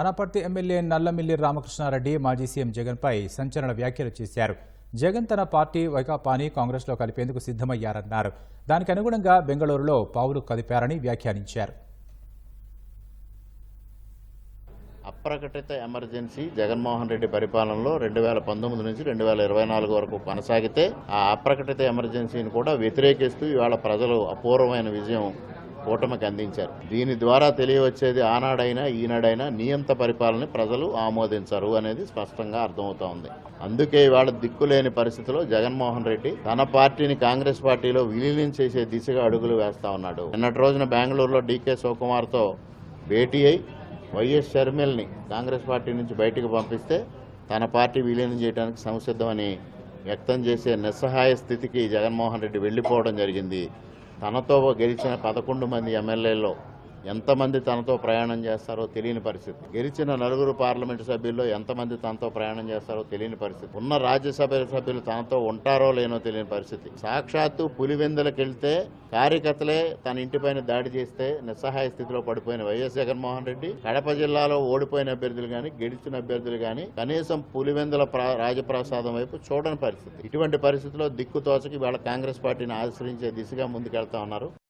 Anaparthi MLA Nallamilli Ramakrishna Reddy మాజీ CM జగన్పై సంచలన వ్యాఖ్యలు చేశారు. జగన్ తన పార్టీ వైకాపాని కాంగ్రెస్లో కలిపేందుకు సిద్ధమయ్యారన్నారు. దానికి అనుగుణంగా బెంగళూరులో పావులు కదిపారని వ్యాఖ్యానించారు. అప్రకటిత ఎమర్జెన్సీ జగన్మోహన్ రెడ్డి పరిపాలనలో రెండు వేల పంతొమ్మిది నుంచి రెండు వేల ఇరవై నాలుగు వరకు కొనసాగితే ఆ అప్రకటిత ఎమర్జెన్సీని కూడా వ్యతిరేకిస్తూ ఇవాళ ప్రజలు అపూర్వమైన విజయం కూటమికి అందించారు. దీని ద్వారా తెలియవచ్చేది ఆనాడైనా ఈనాడైనా నియంత పరిపాలన ప్రజలు ఆమోదించరు అనేది స్పష్టంగా అర్థమవుతా ఉంది. అందుకే ఇవాళ దిక్కులేని పరిస్థితిలో జగన్మోహన్ రెడ్డి తన పార్టీని కాంగ్రెస్ పార్టీలో విలీనం చేసే దిశగా అడుగులు వేస్తా ఉన్నాడు. నిన్నటి రోజున బెంగళూరులో డీకే శివకుమార్తో భేటీ అయి వైఎస్ షర్మిల్ని కాంగ్రెస్ పార్టీ నుంచి బయటకు పంపిస్తే తన పార్టీ విలీనం చేయడానికి సంసిద్ధమని వ్యక్తం చేసే నిస్సహాయ స్థితికి జగన్మోహన్ రెడ్డి వెళ్ళిపోవడం జరిగింది. తనతో గెలిచిన పదకొండు మంది ఎమ్మెల్యేలో ఎంతమంది తనతో ప్రయాణం చేస్తారో తెలియని పరిస్థితి. గెలిచిన నలుగురు పార్లమెంటు సభ్యుల్లో ఎంతమంది తనతో ప్రయాణం చేస్తారో తెలియని పరిస్థితి. ఉన్న రాజ్యసభ సభ్యులు తనతో ఉంటారో లేనో తెలియని పరిస్థితి. సాక్షాత్తు పులివెందులకెళ్తే కార్యకర్తలే తన ఇంటిపైన దాడి చేస్తే నిస్సహాయ స్థితిలో పడిపోయిన వైఎస్ జగన్మోహన్ రెడ్డి కడప జిల్లాలో ఓడిపోయిన అభ్యర్థులు కానీ గెలిచిన అభ్యర్థులు కానీ కనీసం పులివెందుల ప్ర- రాజప్రసాదం వైపు చూడని పరిస్థితి. ఇటువంటి పరిస్థితిలో దిక్కుతోచకి వాళ్ళ కాంగ్రెస్ పార్టీని ఆశ్రయించే దిశగా ముందుకెళ్తా ఉన్నారు.